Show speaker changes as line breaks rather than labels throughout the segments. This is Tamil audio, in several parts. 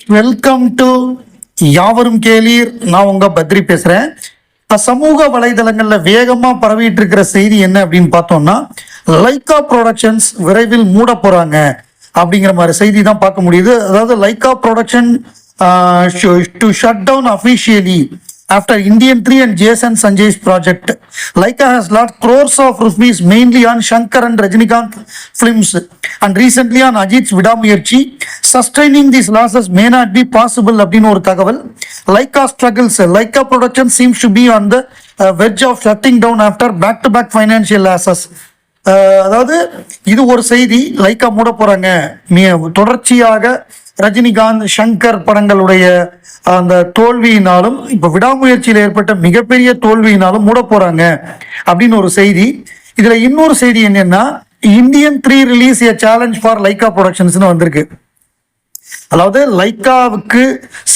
வெல்கம் டு யாவரும் கேளீர். நான் உங்க பத்ரி பேசுறேன். இப்ப சமூக வலைதளங்கள்ல வேகமா பரவிட்டு இருக்கிற செய்தி என்ன அப்படின்னு பார்த்தோம்னா லைக்கா ப்ரொடக்ஷன்ஸ் விரைவில் மூட போறாங்க அப்படிங்கிற மாதிரி செய்தி தான் பார்க்க முடியுது. அதாவது Lyca production to shut down officially after Indian 3 and Jason Sanjay's project. Leica has lost crores of rupees mainly on Shankar and Rajinikanth films and recently on Ajit's Vidamuyarchi. Sustaining these losses may not be possible அப்படின்னு ஒரு தகவல் Leica struggles. Leica production seems to be on the uh, verge of shutting down after back-to-back financial losses. அதாவது இது ஒரு செய்தி லைக்கா மூட போறாங்க தொடர்ச்சியாக ரஜினிகாந்த் சங்கர் படங்களுடைய அந்த தோல்வியினாலும் இப்போ விடாமுயற்சியில் ஏற்பட்ட மிகப்பெரிய தோல்வியினாலும் மூட போறாங்க அப்படின்னு ஒரு செய்தி. இதுல இன்னொரு செய்தி என்னன்னா Indian three release a challenge for Lyca ப்ரொடக்ஷன்ஸ்னு வந்திருக்கு. அதாவது லைக்காவுக்கு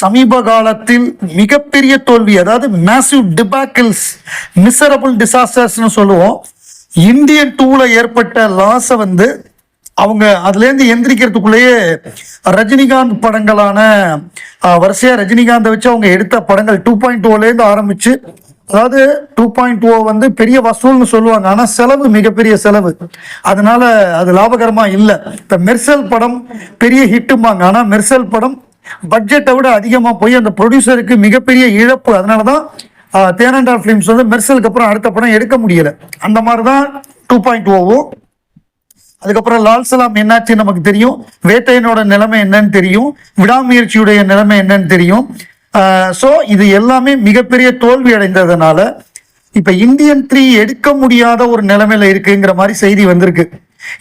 சமீப காலத்தில் மிகப்பெரிய தோல்வி அதாவது மேசிவ் டிபாக்கிள்ஸ் மிசரபிள் டிசாஸ்டர்ஸ்னு சொல்லுவோம். இந்தியன் டூல ஏற்பட்ட லாஸை வந்து அவங்க அதுலேருந்து எந்திரிக்கிறதுக்குள்ளேயே ரஜினிகாந்த் படங்களான வரிசையாக ரஜினிகாந்தை வச்சு அவங்க எடுத்த படங்கள் டூ பாயிண்ட் ஓலேருந்து ஆரம்பிச்சு அதாவது டூ பாயிண்ட் ஓ வந்து பெரிய வசூல்னு சொல்லுவாங்க ஆனால் செலவு மிகப்பெரிய செலவு. அதனால அது லாபகரமாக இல்லை. இப்போ மெர்சல் படம் பெரிய ஹிட்டும்பாங்க ஆனால் மெர்சல் படம் பட்ஜெட்டை விட அதிகமாக போய் அந்த ப்ரொடியூசருக்கு மிகப்பெரிய இழப்பு. அதனால தான் தேனண்டா ஃபிலிம்ஸ் வந்து மெர்சலுக்கு அப்புறம் அடுத்த படம் எடுக்க முடியல. அந்த மாதிரி தான் டூ பாயிண்ட் ஓவும் அதுக்கப்புறம் லால் சலாம் என்னாச்சு நமக்கு தெரியும்? வேட்டையனோட நிலைமை என்னன்னு தெரியும். விடாமுயற்சியுடைய நிலைமை என்னன்னு தெரியும். ஸோ இது எல்லாமே மிகப்பெரிய தோல்வி அடைந்ததுனால இப்போ இந்தியன் த்ரீ எடுக்க முடியாத ஒரு நிலைமையில இருக்குங்கிற மாதிரி செய்தி வந்திருக்கு.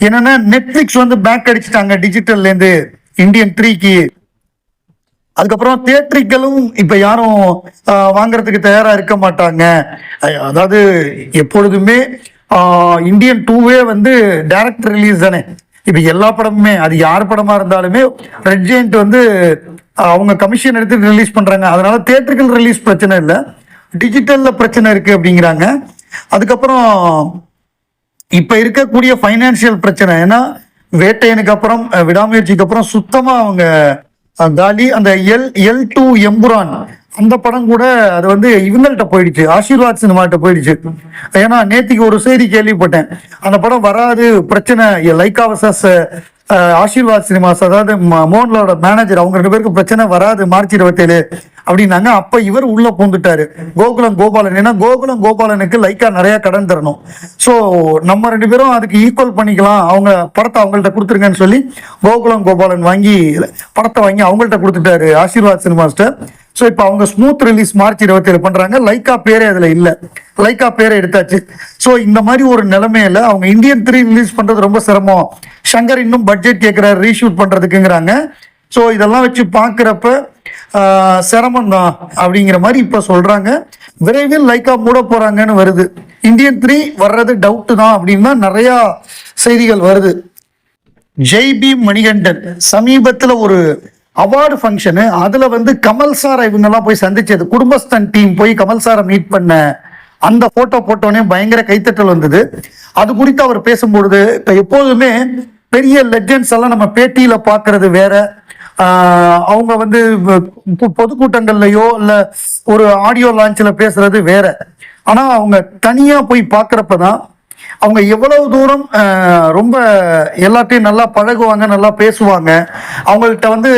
என்னன்னா நெட்ஃபிளிக்ஸ் வந்து பேக் அடிச்சிட்டாங்க டிஜிட்டல்லேருந்து இந்தியன் த்ரீக்கு. அதுக்கப்புறம் தியேட்ரிக்கலும் இப்ப யாரும் வாங்குறதுக்கு தயாரா இருக்க மாட்டாங்க. அதாவது எப்பொழுதுமே இந்தியன் டூவே வந்து டைரக்ட் ரிலீஸ் தானே? இப்ப எல்லா படமுமே அது யார் படமா இருந்தாலுமே ரெட் ஜெயிண்ட் வந்து அவங்க கமிஷன் எடுத்து ரிலீஸ் பண்றாங்க. அதனால தியேட்ரிக்கல் ரிலீஸ் பிரச்சனை இல்லை. டிஜிட்டல்ல பிரச்சனை இருக்கு அப்படிங்கிறாங்க. அதுக்கப்புறம் இப்ப இருக்கக்கூடிய ஃபைனான்சியல் பிரச்சனை. ஏன்னா வேட்டையனுக்கு அப்புறம் விடாமுயற்சிக்கு அப்புறம் சுத்தமா அவங்க காலி அந்த எல் எல் டூ எம்புரான் அந்த படம் கூட அது வந்து இவங்கள்ட்ட போயிடுச்சு ஆசீர்வாத் சினிமாட்ட போயிடுச்சு. ஏன்னா நேத்திக்கு ஒரு செய்தி கேள்விப்பட்டேன். அந்த படம் வராது பிரச்சனை. லைக்கா வர்சஸ் ஆசீர்வாத் சினிமாஸ் அதாவது ம- மேனேஜர் அவங்க ரெண்டு பேருக்கு பிரச்சனை வராது மார்ச் இருபத்தேழு அப்படின்னாங்க. அப்ப இவர் உள்ள பூந்துட்டாரு கோகுலம் கோபாலன். ஏன்னா கோகுலம் கோபாலனுக்கு லைக்கா நிறைய கடன் தரணும். ஸோ நம்ம ரெண்டு பேரும் அதுக்கு ஈக்குவல் பண்ணிக்கலாம். அவங்க படத்தை அவங்கள்ட்ட கொடுத்துருங்கன்னு சொல்லி கோகுலம் கோபாலன் வாங்கி படத்தை வாங்கி அவங்கள்ட்ட கொடுத்துட்டாரு ஆசீர்வாத் சினிமாஸ்ட்ட ஸோ இப்போ அவங்க ஸ்மூத் ரிலீஸ் மார்ச் இருபத்தி ஏழு பண்றாங்க லைக்கா பேரே அதுல இல்ல. லைக்கா பேரை எடுத்தாச்சு. ஸோ இந்த மாதிரி ஒரு நிலைமையில அவங்க இந்தியன் த்ரீ ரிலீஸ் பண்றது ரொம்ப சிரமம். சங்கர் இன்னும் பட்ஜெட் கேட்கிறாரு ரீஷூட் பண்றதுக்குங்கிறாங்க. ஸோ இதெல்லாம் வச்சு பார்க்குறப்ப சிரமம் தான் அப்படிங்கிற மாதிரி இப்போ சொல்றாங்க. விரைவில் லைக்கா மூட போறாங்கன்னு வருது. இந்தியன் த்ரீ வர்றது டவுட் தான் அப்படின்னு தான் நிறைய செய்திகள் வருது. ஜெய் மணிகண்டன் சமீபத்தில் ஒரு அவார்டு ஃபங்க்ஷனு அதில் வந்து கமல் சாரை இவங்கெல்லாம் போய் சந்திச்சது. குடும்பஸ்தன் டீம் போய் கமல் சாரை மீட் பண்ண அந்த போட்டோ போட்டோன்னே பயங்கர கைத்தட்டல் வந்தது. அது குறித்து அவர் பேசும்பொழுது இப்போ எப்போதுமே பெரிய லெஜண்ட்ஸ் எல்லாம் நம்ம பேட்டியில் பார்க்கறது வேற. அவங்க வந்து பொதுக்கூட்டங்கள்லையோ இல்லை ஒரு ஆடியோ லான்ச்சில் பேசுறது வேற. ஆனால் அவங்க தனியாக போய் பார்க்குறப்ப தான் அவங்க எவ்வளவு தூரம் ரொம்ப எல்லாத்தையும் நல்லா பழகுவாங்க நல்லா பேசுவாங்க. அவங்கள்ட்ட வந்து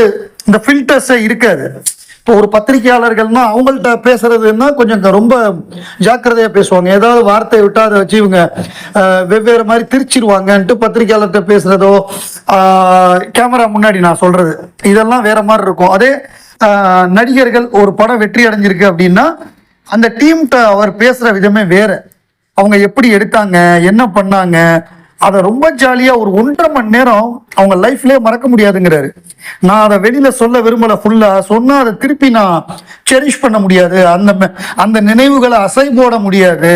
இந்த ஃபில்டர்ஸே இருக்காது. இப்போ ஒரு பத்திரிகையாளர்கள்னா அவங்கள்ட்ட பேசுறதுன்னா கொஞ்சம் ரொம்ப ஜாக்கிரதையா பேசுவாங்க. ஏதாவது வார்த்தையை விட்டா அதை வச்சு இவங்க வெவ்வேறு மாதிரி திரிச்சிருவாங்கன்ட்டு பத்திரிகையாளர்கிட்ட பேசுறதோ கேமரா முன்னாடி நான் சொல்றது. இதெல்லாம் வேற மாதிரி இருக்கும். அதே நடிகர்கள் ஒரு படம் வெற்றி அடைஞ்சிருக்கு அப்படின்னா அந்த டீம்கிட்ட அவர் பேசுற விதமே வேற. அவங்க எப்படி எடுத்தாங்க என்ன பண்ணாங்க அதை ரொம்ப ஜாலியாக ஒரு ஒன்றரை மணி நேரம் அவங்க லைஃப்லேயே மறக்க முடியாதுங்கிறாரு. நான் அதை வெளியில் சொல்ல விரும்பலை ஃபுல்லாக சொன்னால் அதை திருப்பி நான் செரிஷ் பண்ண முடியாது. அந்த அந்த நினைவுகளை அசை போட முடியாது.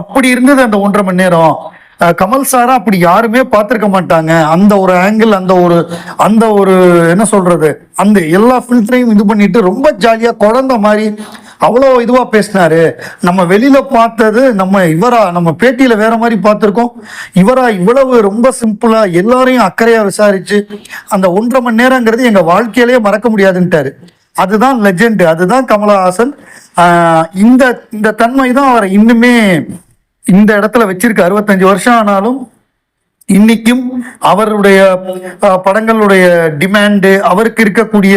அப்படி இருந்தது அந்த ஒன்றரை மணி நேரம். கமல் சாரா அப்படி யாருமே பார்த்துருக்க மாட்டாங்க. அந்த ஒரு ஆங்கிள் அந்த ஒரு அந்த ஒரு என்ன சொல்றது? அந்த எல்லா ஃபில்டரையும் இது பண்ணிட்டு ரொம்ப ஜாலியாக குழந்த மாதிரி அவ்வளோ இதுவாக பேசினாரு. நம்ம வெளியில் பார்த்தது நம்ம இவரா நம்ம பேட்டியில் வேற மாதிரி பார்த்துருக்கோம். இவரா இவ்வளவு ரொம்ப சிம்பிளாக எல்லாரையும் அக்கறையாக விசாரிச்சு அந்த ஒன்றரை மணி நேரங்கிறது எங்கள் வாழ்க்கையிலேயே மறக்க முடியாதுன்ட்டாரு. அதுதான் லெஜெண்டு அதுதான் கமலஹாசன். இந்த இந்த தன்மை தான் அவரை இன்னுமே இந்த இடத்துல வச்சிருக்கு. அறுபத்தஞ்சு வருஷம் ஆனாலும் இன்னைக்கும் அவருடைய படங்களுடைய டிமாண்டு அவருக்கு இருக்கக்கூடிய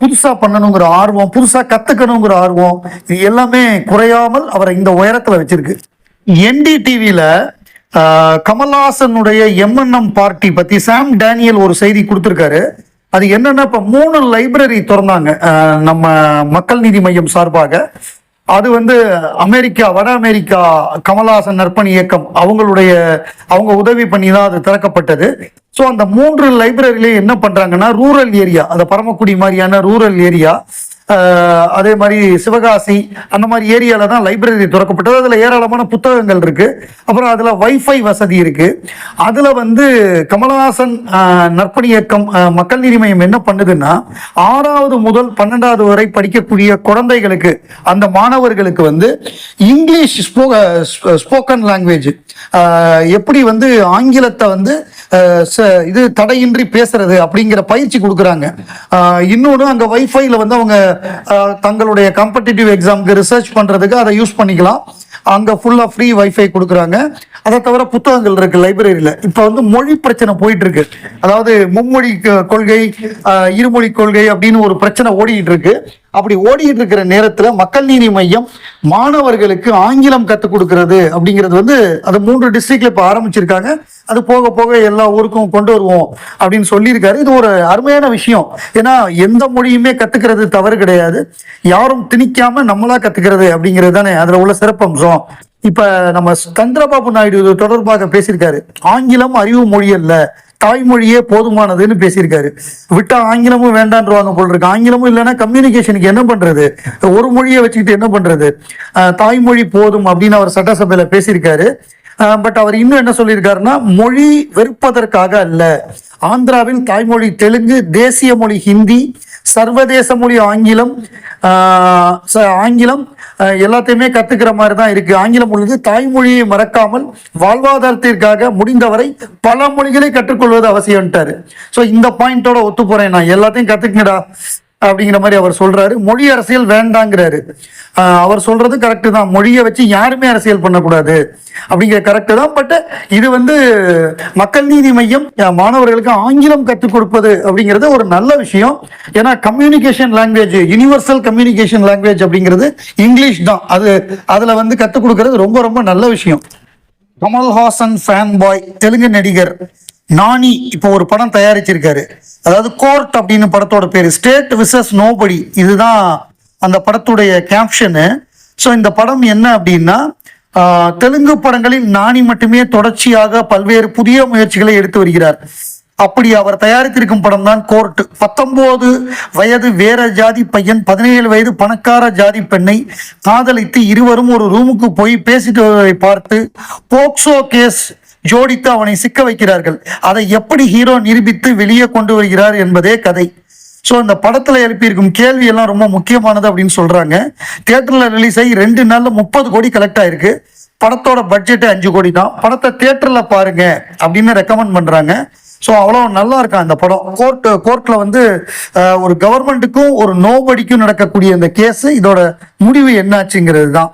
புதுசா பண்ணணுங்கிற ஆர்வம் புதுசா கத்துக்கணுங்கிற ஆர்வம் இது எல்லாமே குறையாமல் அவரை இந்த உயரத்துல வச்சிருக்கு. என்டிடிவியில கமல்ஹாசனுடைய எம்என்எம் பார்ட்டி பத்தி சாம் டேனியல் ஒரு செய்தி கொடுத்திருக்காரு. அது என்னன்னா இப்ப மூணு லைப்ரரி திறந்தாங்க நம்ம மக்கள் நீதி மையம் சார்பாக. அது வந்து அமெரிக்கா வட அமெரிக்கா கமலஹாசன் நற்பணி இயக்கம் அவங்களுடைய அவங்க உதவி பண்ணி தான் அது திறக்கப்பட்டது. ஸோ அந்த மூன்று லைப்ரரியிலே என்ன பண்றாங்கன்னா ரூரல் ஏரியா அந்த பரமக்குடி மாதிரியான ரூரல் ஏரியா அதே மாதிரி சிவகாசி அந்த மாதிரி ஏரியாவில் தான் லைப்ரரி திறக்கப்பட்டது. அதில் ஏராளமான புத்தகங்கள் இருக்குது அப்புறம் அதில் வைஃபை வசதி இருக்குது அதில் வந்து கமலஹாசன் நற்பணி இயக்கம் மக்கள் நீதி மையம் என்ன பண்ணுதுன்னா ஆறாவது முதல் பன்னெண்டாவது வரை படிக்கக்கூடிய குழந்தைகளுக்கு அந்த மாணவர்களுக்கு வந்து இங்கிலீஷ் ஸ்போக்கன் லாங்குவேஜ் எப்படி வந்து ஆங்கிலத்தை வந்து ச- இது தடையின்றி பேசுறது அப்படிங்கிற பயிற்சி கொடுக்குறாங்க. இன்னொன்று அங்கே வைஃபைல வந்து அவங்க தங்களுடைய காம்படிட்டிவ் எக்ஸாமுக்கு ரிசர்ச் பண்ணுறதுக்கு அதை யூஸ் பண்ணிக்கலாம். அங்கே ஃபுல்லாக ஃப்ரீ வைஃபை கொடுக்குறாங்க. அதை தவிர புத்தகங்கள் இருக்குது லைப்ரரியில் இப்போ வந்து மொழி பிரச்சனை போயிட்டு இருக்கு அதாவது மும்மொழி கொள்கை இருமொழி கொள்கை அப்படின்னு ஒரு பிரச்சனை ஓடிக்கிட்டு இருக்கு அப்படி ஓடிட்டு இருக்கிற நேரத்தில் மக்கள் நீதி மையம் மாணவர்களுக்கு ஆங்கிலம் கற்றுக் கொடுக்கறது அப்படிங்கிறது வந்து அது மூன்று டிஸ்ட்ரிக்ட்ல இப்போ ஆரம்பிச்சிருக்காங்க. அது போக போக எல்லா ஊருக்கும் கொண்டு வருவோம் அப்படின்னு சொல்லியிருக்காரு. இது ஒரு அருமையான விஷயம். ஏன்னா எந்த மொழியுமே கத்துக்கிறது தவறு கிடையாது. யாரும் திணிக்காம நம்மளா கத்துக்கிறது அப்படிங்கிறது தானே அதுல உள்ள சிறப்பம்சம். இப்ப நம்ம சந்திரபாபு நாயுடு தொடர்பாக பேசியிருக்காரு. ஆங்கிலம் அறிவு மொழி அல்ல. தாய்மொழியே போதுமானதுன்னு பேசியிருக்காரு. விட்டா ஆங்கிலமும் வேண்டான்றவாங்க போல் இருக்கு ஆங்கிலமும் இல்லைன்னா கம்யூனிகேஷனுக்கு என்ன பண்றது? ஒரு மொழியை வச்சுக்கிட்டு என்ன பண்றது? தாய்மொழி போதும் அப்படின்னு அவர் சட்டசபையில பேசியிருக்காரு. பட் அவர் இன்னும் என்ன சொல்லியிருக்காருன்னா மொழி வெறுப்பதற்காக அல்ல. ஆந்திராவின் தாய்மொழி தெலுங்கு தேசிய மொழி ஹிந்தி சர்வதேச மொழி ஆங்கிலம் ச- ஆங்கிலம் எல்லாத்தையுமே கத்துக்கிற மாதிரி தான் இருக்கு. ஆங்கிலம் உள்ளது தாய்மொழியை மறக்காமல் வாழ்வாதாரத்திற்காக முடிந்தவரை பல மொழிகளை கற்றுக்கொள்வது அவசியம்ட்டாரு. ஸோ இந்த பாயிண்டோட ஒத்து போறேன் நான். எல்லாத்தையும் கத்துக்குங்கடா. அப்படிங்கிற மாதிரி அவர் சொல்றாரு. மொழி அரசியல் வேண்டாங்கிறாரு. அவர் சொல்றது கரெக்டு தான். மொழியை வச்சு யாருமே அரசியல் பண்ணக்கூடாது. அப்படிங்கிற கரெக்டு தான். பட் இது வந்து மக்கள் நீதி மையம். மாணவர்களுக்கு ஆங்கிலம் கற்றுக் கொடுப்பது அப்படிங்கிறது ஒரு நல்ல விஷயம். ஏன்னா communication language universal communication language அப்படிங்கிறது இங்கிலீஷ் தான். அது அதுல வந்து கற்றுக் கொடுக்கறது ரொம்ப ரொம்ப நல்ல விஷயம். கமல்ஹாசன் ஃபேன் பாய் தெலுங்கு நடிகர். நானி இப்போ ஒரு படம் தயாரிச்சிருக்காரு. அதாவது கோர்ட் அப்படின்னு படத்தோட பேர். ஸ்டேட் விசஸ் நோபடி இதுதான் அந்த படத்துடைய கேப்ஷனு ஸோ இந்த படம் என்ன அப்படின்னா தெலுங்கு படங்களில் நானி மட்டுமே தொடர்ச்சியாக பல்வேறு புதிய முயற்சிகளை எடுத்து வருகிறார். அப்படி அவர் தயாரித்திருக்கும் படம் தான் கோர்ட். பத்தொன்பது வயது வேற ஜாதி பையன் பதினேழு வயது பணக்கார ஜாதி பெண்ணை காதலித்து இருவரும் ஒரு ரூமுக்கு போய் பேசிட்டு பார்த்து போக்சோ கேஸ் ஜோடித்து அவனை சிக்க வைக்கிறார்கள். அதை எப்படி ஹீரோ நிரூபித்து வெளியே கொண்டு வருகிறார் என்பதே கதை. ஸோ இந்த படத்தில் எழுப்பியிருக்கும் கேள்வி எல்லாம் ரொம்ப முக்கியமானது அப்படின்னு சொல்றாங்க. தேட்டரில் ரிலீஸ் ஆகி ரெண்டு நாளில் முப்பது கோடி கலெக்ட் ஆயிருக்கு. படத்தோட பட்ஜெட்டு அஞ்சு கோடி தான். படத்தை தேட்டரில் பாருங்க அப்படின்னு ரெக்கமெண்ட் பண்றாங்க. ஸோ அவ்வளோ நல்லா இருக்கான் அந்த படம். கோர்ட் கோர்ட்டில் வந்து ஒரு கவர்மெண்ட்டுக்கும் ஒரு நோபடிக்கும் நடக்கக்கூடிய அந்த கேஸ் இதோட முடிவு என்னாச்சுங்கிறது தான்.